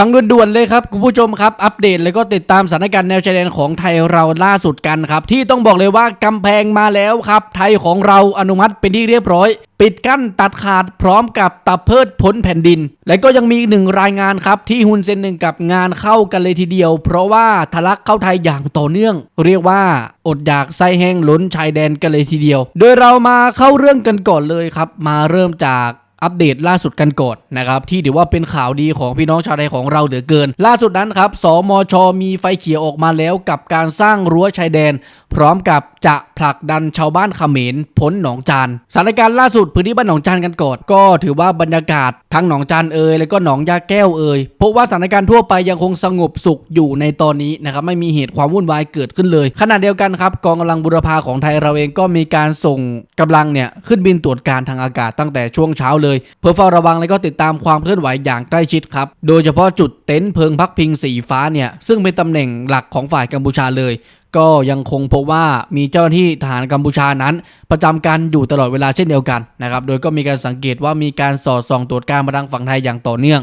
ฟังด่วนๆเลยครับคุณผู้ชมครับ อัปเดตแล้วก็ติดตามสถานการณ์แนวชายแดนของไทยเราล่าสุดกันครับ ที่ต้องบอกเลยว่ากำแพงมาแล้วครับ ไทยของเราอนุมัติเป็นที่เรียบร้อย ปิดกั้นตัดขาดพร้อมกับตับเพิดพ้นแผ่นดิน และก็ยังมีหนึ่งรายงานครับ ที่ฮุนเซนหนึ่งกับงานเข้ากันเลยทีเดียว เพราะว่าทะลักเข้าไทยอย่างต่อเนื่อง เรียกว่าอดอยากไส้แห้งล้นชายแดนกันเลยทีเดียว โดยเรามาเข้าเรื่องกันก่อนเลยครับ มาเริ่มจาก อัปเดตล่าสุดกันก่อนนะครับที่ถือว่าเป็นข่าวดีของพี่น้องชาวไทยของเราเหลือเกิน ล่าสุดนั้นครับ สมช มีไฟเขียวออกมาแล้วกับการสร้างรั้วชายแดน พร้อมกับจะผลักดันชาวบ้านเขมรพ้นหนองจานสถานการณ์ล่าสุดพื้นที่บ้านหนองจานกันก่อนก็ถือว่าบรรยากาศทั้งหนองจานเอ่ยแล้วก็หนองยาแก้วเอ่ยพบว่าสถานการณ์ทั่วไปยังคงสงบสุขอยู่ในตอนนี้นะครับไม่มีเหตุความวุ่นวายเกิดขึ้นเลยขณะเดียวกันครับกองกำลังบุรพาของไทยเราเองก็มีการส่งกำลังเนี่ยขึ้นบินตรวจการทางอากาศตั้งแต่ช่วงเช้าเลยเพื่อเฝ้าระวังและก็ติดตามความเคลื่อนไหวอย่างใกล้ชิดครับ โดยเฉพาะจุดเต็นท์เพิงพักพิงสีฟ้าเนี่ยซึ่งเป็นตำแหน่งหลักของฝ่ายกัมพูชาเลย ก็ยังคงพบว่ามีเจ้าหน้าที่ทหารกัมพูชานั้น ประจำการอยู่ตลอดเวลาเช่นเดียวกันนะครับ โดยก็มีการสังเกตว่ามีการสอดส่องตรวจการมาทางฝั่งไทยอย่างต่อเนื่อง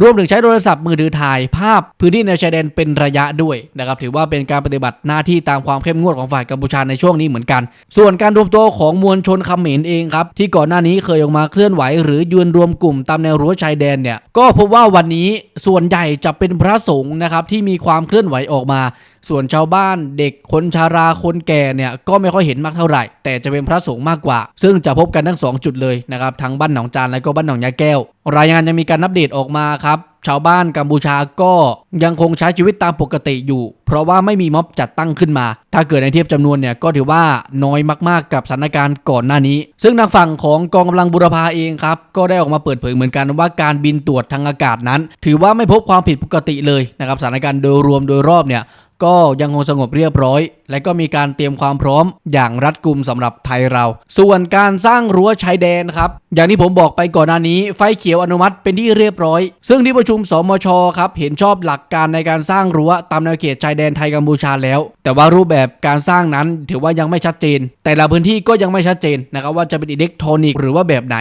รวมถึงใช้โทรศัพท์มือถือถ่ายภาพพื้นที่ในชายแดนเป็นระยะด้วยนะครับถือว่าเป็นการปฏิบัติหน้าที่ตามความเข้มงวดของฝ่ายกัมพูชาในช่วงนี้เหมือนกัน ส่วนการรวมตัวของมวลชนเขมรเองครับที่ก่อนหน้านี้เคยออกมาเคลื่อนไหว หรือยืนรวมกลุ่มตามแนวรั้วชายแดนเนี่ยก็พบว่าวันนี้ส่วนใหญ่จะเป็นพระสงฆ์นะครับที่มีความเคลื่อนไหวออกมาส่วนชาวบ้านเด็กคนชาราคนแก่เนี่ยก็ไม่ค่อยเห็นมากเท่าไหร่ แต่จะเป็นพระสงฆ์มากกว่า ซึ่งจะพบกันทั้งสองจุดเลยนะครับทั้งบ้านหนองจานและก็บ้านหนองยาแก้ว รายงานยังมีการอัปเดตออกมาครับชาวบ้านกัมพูชาก็ยังคงใช้ชีวิตตามปกติอยู่ เพราะว่าไม่มีม็อบจัดตั้งขึ้นมา ถ้าเกิดในเทียบจำนวนเนี่ยก็ถือว่าน้อยมากๆกับสถานการณ์ก่อนหน้านี้ ซึ่งทางฝั่งของกองกำลังบุรพาเองครับ ก็ได้ออกมาเปิดเผยเหมือนกันว่าการบินตรวจทางอากาศนั้น ถือว่าไม่พบความผิดปกติเลยนะครับสถานการณ์โดยรวมโดยรอบเนี่ย ก็ยังคงสงบเรียบร้อย และก็มีการเตรียมความพร้อมอย่างรัดกุมสำหรับไทยเรา ส่วนการสร้างรั้วชายแดนครับ อย่างที่ผมบอกไปก่อนหน้านี้ ไฟเขียวอนุมัติเป็นที่เรียบร้อย ซึ่งที่ประชุมสมชครับเห็นชอบหลักการในการสร้างรั้วตามแนวเขตชายแดนไทยกัมพูชาแล้ว แต่ว่ารูปแบบการสร้างนั้นถือว่ายังไม่ชัดเจน แต่ละพื้นที่ก็ยังไม่ชัดเจนนะครับว่าจะเป็นอิเล็กทรอนิกส์หรือว่าแบบไหน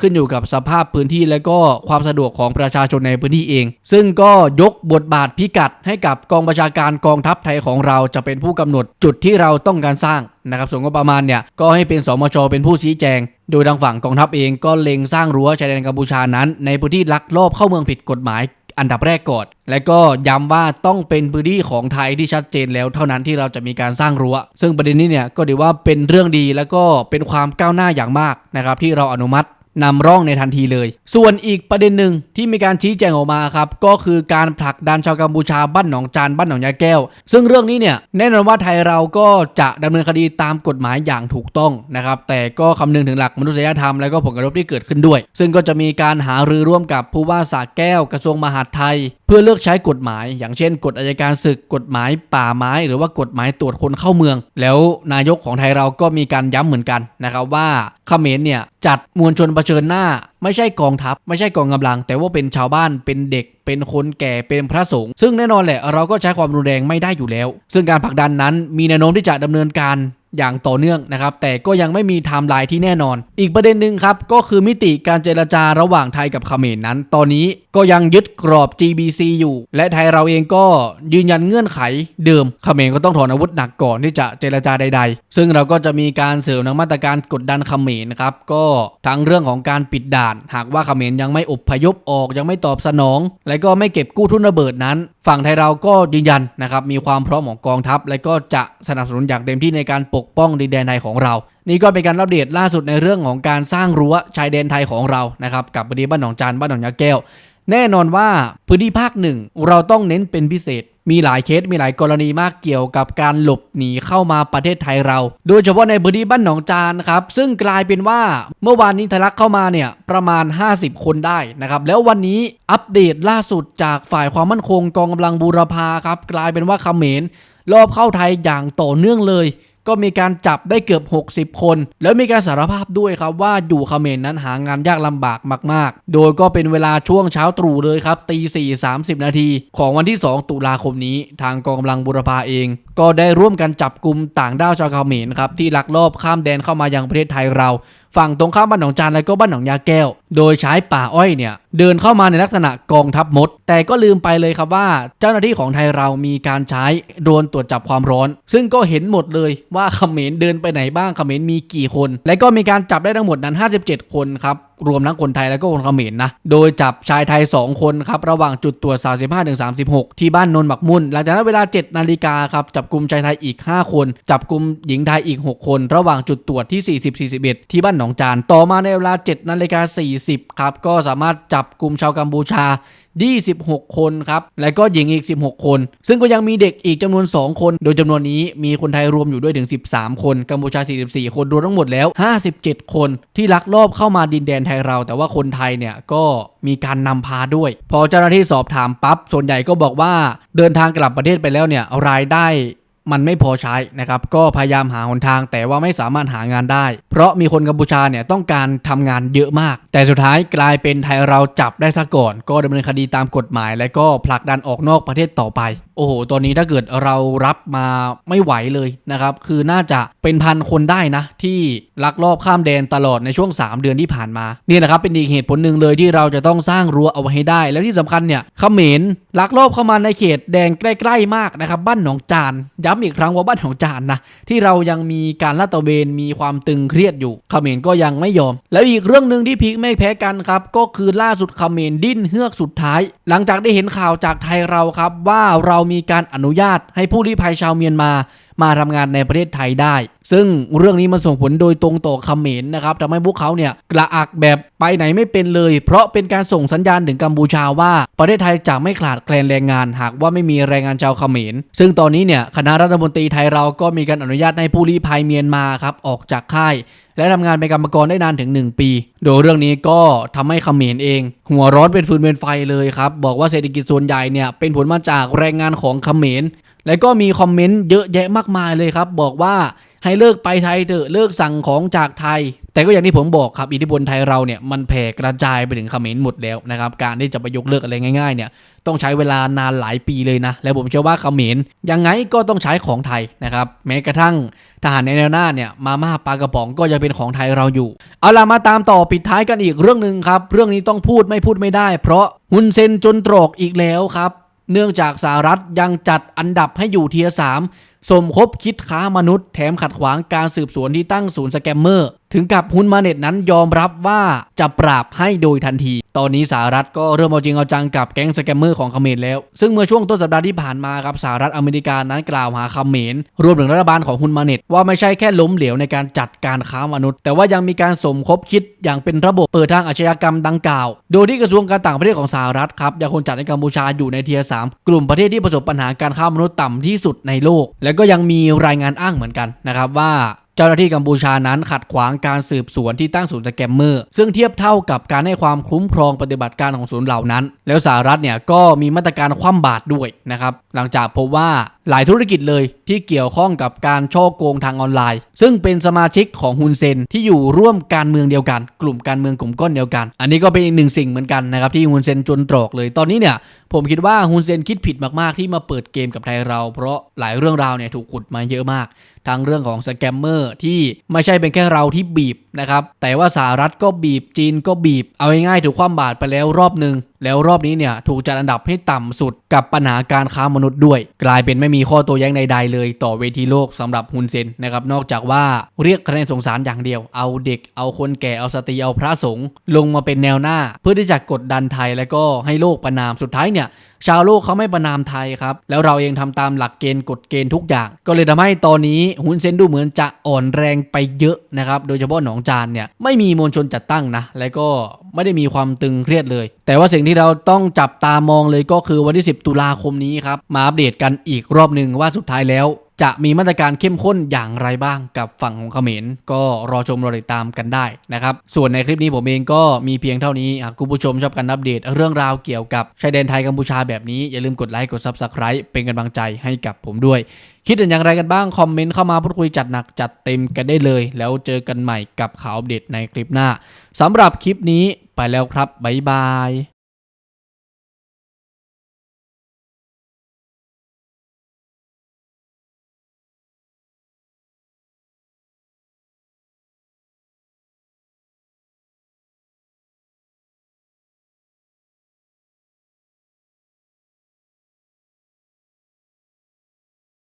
ขึ้นอยู่กับสภาพพื้นที่และก็ความสะดวกของประชาชนในพื้นที่เอง ซึ่งก็ยกบทบาทพิกัดให้กับกองบัญชาการกององทัพไทยของเราจะเป็นผู้กำหนดจุดที่เราต้องการสร้างนะครับส่วนงบประมาณเนี่ยก็ให้เป็นสมชเป็นผู้ชี้แจง โดยทางฝั่งกองทัพเองก็เล็งสร้างรั้วชายแดนกัมพูชานั้น ในพื้นที่ลักลอบเข้าเมืองผิดกฎหมายอันดับแรกก่อน และก็ย้ำว่าต้องเป็นพื้นที่ของไทยที่ชัดเจนแล้วเท่านั้นที่เราจะมีการสร้างรั้ว ซึ่งประเด็นนี้เนี่ยก็ถือว่าเป็นเรื่องดีแล้วก็เป็นความก้าวหน้าอย่างมากนะครับที่เราอนุมัติ นำร่องในทันทีเลย ส่วนอีกประเด็นหนึ่งที่มีการชี้แจงออกมาครับ ก็คือการผลักดันชาวกัมพูชาบ้านหนองจานบ้านหนองยาแก้ว ซึ่งเรื่องนี้เนี่ยแน่นอนว่าไทยเราก็จะดำเนินคดีตามกฎหมายอย่างถูกต้องนะครับ แต่ก็คำนึงถึงหลักมนุษยธรรมและก็ผลกระทบที่เกิดขึ้นด้วย ซึ่งก็จะมีการหารือร่วมกับผู้ว่าสาแก้วกระทรวงมหาดไทย พื่อเลือกใช้กฎหมาย อย่างเช่น กฎอายการศึกกฎหมายป่าไม้ หรือว่ากฎหมายตรวจคนเข้าเมือง แล้วนายกของไทยเราก็มีการย้ำเหมือนกันนะครับว่าเขมรเนี่ยจัดมวลชนเผชิญหน้า ไม่ใช่กองทัพ ไม่ใช่กองกำลัง แต่ว่าเป็นชาวบ้านเป็นเด็ก เป็นคนแก่เป็นพระสงฆ์ซึ่งแน่นอนแหละเราก็ใช้ความรุนแรงไม่ได้อยู่แล้ว ซึ่งการผลักดันนั้นมีแนวโน้มที่จะดำเนินการอย่างต่อเนื่องนะครับ แต่ก็ยังไม่มีไทม์ไลน์ที่แน่นอน อีกประเด็นหนึ่งครับ ก็คือมิติการเจรจาระหว่างไทยกับเขมรนนั้น ตอนนี้ก็ยังยึดกรอบ GBC อยู่ และไทยเราเองก็ยืนยันเงื่อนไขเดิมเขมรก็ต้องถอนอาวุธหนักก่อนที่จะเจรจาใด ๆ ซึ่งเราก็จะมีการเสริมทางมาตรการกดดันเขมรนะครับก็ทั้งเรื่องของการปิดด่านหากว่าเขมรยังไม่อพยพออกยังไม่ตอบสนอง และก็ไม่เก็บกู้ทุนระเบิดนั้น ฝั่งไทยเราก็ยืนยันนะครับมีความพร้อมของกองทัพ และก็จะสนับสนุนอย่างเต็มที่ในการปกป้องดินแดนไทยของเรา นี่ก็เป็นการอัปเดตล่าสุดในเรื่องของการสร้างรั้วชายแดนไทยของเรานะครับกับพื้นที่บ้านหนองจานบ้านหนองยาแก้ว แน่นอนว่าพื้นที่ภาคหนึ่งเราต้องเน้นเป็นพิเศษ มีหลายเคสมีหลายกรณีมากเกี่ยวกับการหลบหนีเข้ามาประเทศไทยเรา โดยเฉพาะในพื้นที่บ้านหนองจานครับซึ่งกลายเป็นว่าเมื่อวานนี้ทะลักเข้ามาเนี่ยประมาณ 50 คนได้นะครับแล้ววันนี้อัปเดตล่าสุดจากฝ่ายความมั่นคงกองกำลังบูรพาครับกลายเป็นว่าเขมรรอบเข้าไทยอย่างต่อเนื่องเลย ก็มีการจับได้เกือบ 60 คน แล้วมีการสารภาพด้วยครับว่าอยู่เขมรนั้นหางานยากลำบากมาก ๆ โดยก็เป็นเวลาช่วงเช้าตรู่เลยครับตี4 30นาทีของวันที่ 2 ตุลาคมนี้ ทางกองกำลังบุรพาเอง ก็ได้ร่วมกันจับกลุ่มต่างด้าวชาวเขมรครับที่ลักลอบข้ามแดนเข้ามายังประเทศไทยเรา ฝั่งตรงข้ามบ้านหนองจานและก็บ้านหนองยาแก้ว โดยใช้ป่าอ้อยเนี่ยเดินเข้ามาในลักษณะกองทัพมด แต่ก็ลืมไปเลยครับว่า เจ้าหน้าที่ของไทยเรามีการใช้โดรนตรวจจับความร้อน ซึ่งก็เห็นหมดเลยว่าเขมรเดินไปไหนบ้างเขมรมีกี่คน และก็มีการจับได้ทั้งหมดนั้น 57 คนครับรวมทั้งคนไทยและก็คนเขมรนะโดยจับชายไทย 2 คนครับระหว่างจุดตรวจ 35ถึง36 ที่บ้านนนท์หมักมุ่น หลังจากนั้นเวลา 7 นาฬิกาครับจับกลุ่มชายไทยอีก 5 คน จับกลุ่มหญิงไทยอีก 6 คน ระหว่างจุดตรวจที่ 40 41 ที่บ้านหนองจาน ต่อมาในเวลา 7 นาฬิกา40 ครับ ก็สามารถจับกลุ่มชาวกัมพูชา 26 คนครับ และก็หญิงอีก 16 คน ซึ่งก็ยังมีเด็กอีกจำนวน 2 คน โดยจำนวนนี้มีคนไทยรวมอยู่ด้วยถึง 13 คน กัมพูชา 44 คนรวมทั้งหมดแล้ว 57 คนที่ลักลอบเข้ามาดินแดนไทยเรา แต่ว่าคนไทยเนี่ยก็มีการนำพาด้วย พอเจ้าหน้าที่สอบถามปั๊บส่วนใหญ่ก็บอกว่าเดินทางกลับประเทศไปแล้วเนี่ยรายได้ มันไม่พอใช้นะครับ ก็พยายามหาหนทาง แต่ว่าไม่สามารถหางานได้ เพราะมีคนกัมพูชาเนี่ยต้องการทำงานเยอะมาก แต่สุดท้ายกลายเป็นไทยเราจับได้ซะก่อน ก็ดำเนินคดีตามกฎหมาย และก็ผลักดันออกนอกประเทศต่อไป อ้โหตอนนี้ถ้าเกิดเรารับมาไม่ไหวเลยนะครับ คือน่าจะเป็นพันคนได้นะ ที่ลักลอบข้ามแดนตลอดในช่วง 3 เดือนที่ผ่านมาเนี่ยนะครับเป็นอีกเหตุผลหนึ่งเลยที่เราจะต้องสร้างรั้วเอาไว้ให้ได้ แล้วที่สำคัญเนี่ยเขมรลักลอบเข้ามาในเขตแดงใกล้ ๆ มากนะครับบ้านหนองจาน ย้ำอีกครั้งว่าบ้านหนองจานนะที่เรายังมีการลาดตระเวนมีความตึงเครียดอยู่เขมรก็ยังไม่ยอม แล้วอีกเรื่องหนึ่งที่พีคไม่แพ้กันครับก็คือล่าสุดเขมรดิ้นเฮือกสุดท้าย หลังจากได้เห็นข่าวจากไทยเราครับว่าเรามีการอนุญาตให้ผู้ลี้ภัยชาวเมียนมา มาทำงานในประเทศไทยได้ ซึ่งเรื่องนี้มันส่งผลโดยตรงต่อเขมรนะครับทำให้พวกเขาเนี่ยกระอักแบบไปไหนไม่เป็นเลย เพราะเป็นการส่งสัญญาณถึงกัมพูชาว่าประเทศไทยจะไม่ขาดแคลนแรงงาน หากว่าไม่มีแรงงานชาวเขมร ซึ่งตอนนี้เนี่ยคณะรัฐมนตรีไทยเราก็มีการอนุญาตให้ผู้ลี้ภัยเมียนมาครับออกจากค่ายและทำงานเป็นกรรมกรได้นานถึง 1 ปี โดยเรื่องนี้ก็ทำให้เขมรเอง หัวร้อนเป็นฟืนเป็นไฟเลยครับ บอกว่าเศรษฐกิจส่วนใหญ่เนี่ยเป็นผลมาจากแรงงานของเขมร และก็มีคอมเมนต์เยอะแยะมากมายเลยครับ บอกว่าให้เลิกไปไทยเถอะเลิกสั่งของจากไทย แต่ก็อย่างที่ผมบอกครับอิทธิพลไทยเราเนี่ยมันแผ่กระจายไปถึงเขมรหมดแล้วนะครับการที่จะไปยกเลิกอะไรง่ายๆเนี่ยต้องใช้เวลานานหลายปีเลยนะ และผมเชื่อว่าเขมรยังไงก็ต้องใช้ของไทยนะครับแม้กระทั่งทหารในแนวหน้าเนี่ยมาม่าปลากระป๋องก็ยังเป็นของไทยเราอยู่ เอาล่ะมาตามต่อปิดท้ายกันอีกเรื่องหนึ่งครับ เรื่องนี้ต้องพูดไม่พูดไม่ได้ เพราะฮุนเซนจนตรอกอีกแล้วครับ เนื่องจากสหรัฐยังจัดอันดับให้อยู่เทียสามสมคบคิดค้ามนุษย์แถมขัดขวางการสืบสวนที่ตั้งศูนย์สแกมเมอร์ ถึงกับฮุนมาเน็ตนั้นยอมรับว่าจะปราบให้โดยทันที ตอนนี้สหรัฐก็เริ่มเอาจริงเอาจังกับแก๊งสแกมเมอร์ของเขมรแล้ว ซึ่งเมื่อช่วงต้นสัปดาห์ที่ผ่านมาครับสหรัฐอเมริกานั้นกล่าวหาเขมรรวมถึงรัฐบาลของฮุนมาเน็ตว่าไม่ใช่แค่ล้มเหลวในการจัดการค้ามนุษย์ แต่ว่ายังมีการสมคบคิดอย่างเป็นระบบเปิดทางอาชญากรรมดังกล่าว โดยที่กระทรวงการต่างประเทศของสหรัฐครับยังคงจัดให้กัมพูชาอยู่ในเทียร์สามกลุ่มประเทศที่ประสบปัญหาการค้ามนุษย์ต่ำที่สุดในโลก และก็ยังมีรายงานอ้างเหมือนกันนะครับว่า เจ้าหน้าที่กัมพูชานั้นขัดขวางการสืบสวนที่ตั้งศูนย์สแกมเมอร์ ซึ่งเทียบเท่ากับการให้ความคุ้มครองปฏิบัติการของศูนย์เหล่านั้น แล้วสหรัฐเนี่ยก็มีมาตรการคว่ำบาตรด้วยนะครับ หลังจากพบว่าหลายธุรกิจเลยที่เกี่ยวข้องกับการช่อโกงทางออนไลน์ ซึ่งเป็นสมาชิกของฮุนเซนที่อยู่ร่วมการเมืองเดียวกัน กลุ่มการเมืองกลุ่มก้อนเดียวกัน อันนี้ก็เป็นอีกหนึ่งสิ่งเหมือนกันนะครับที่ฮุนเซนจนตรอกเลย ตอนนี้เนี่ยผมคิดว่าฮุนเซนคิดผิดมากๆ ที่มาเปิดเกมกับไทยเรา เพราะหลายเรื่องราวเนี่ยถูกขุดมาเยอะมากทั้งเรื่องของสแกมเมอร์ที่ไม่ใช่เป็นแค่เราที่บีบนะครับแต่ว่าสหรัฐก็บีบจีนก็บีบเอาง่ายๆถูกความบาดไปแล้วรอบหนึ่ง แล้วรอบนี้เนี่ยถูกจัดอันดับให้ต่ำสุดกับปัญหาการค้ามนุษย์ด้วย กลายเป็นไม่มีข้อโต้แย้งใดๆเลย ต่อเวทีโลกสำหรับฮุนเซนนะครับนอกจากว่าเรียกคะแนนสงสารอย่างเดียว เอาเด็กเอาคนแก่เอาสตรีเอาพระสงฆ์ลงมาเป็นแนวหน้า เพื่อที่จะกดดันไทยแล้วก็ให้โลกประนามสุดท้ายเนี่ยชาวโลกเขาไม่ประนามไทยครับ แล้วเราเองทำตามหลักเกณฑ์กฎเกณฑ์ทุกอย่าง ก็เลยทำให้ตอนนี้ฮุนเซนดูเหมือนจะอ่อนแรงไปเยอะนะครับ โดยเฉพาะหนองจานเนี่ยไม่มีมวลชนจัดตั้งนะ และก็ไม่ได้มีความตึงเครียดเลย แต่ว่าสิ่งที่เราต้องจับตามองเลยก็คือวันที่ 10 ตุลาคมนี้ครับ มาอัปเดตกันอีกรอบหนึ่งว่าสุดท้ายแล้ว จะมีมาตรการเข้มข้นอย่างไรบ้างกับฝั่งของเขมรก็รอชมรอติดตามกันได้นะครับ ส่วนในคลิปนี้ผมเองก็มีเพียงเท่านี้คุณผู้ชมชอบการอัปเดตเรื่องราวเกี่ยวกับชายแดนไทยกัมพูชาแบบนี้ อย่าลืมกดไลค์กด Subscribe เป็นกำลังใจให้กับผมด้วย คิดเห็นอย่างไรกันบ้าง คอมเมนต์เข้ามาพูดคุยจัดหนักจัดเต็มกันได้เลย แล้วเจอกันใหม่กับข่าวอัปเดตในคลิปหน้าสำหรับคลิปนี้ไปแล้วครับบ๊ายบาย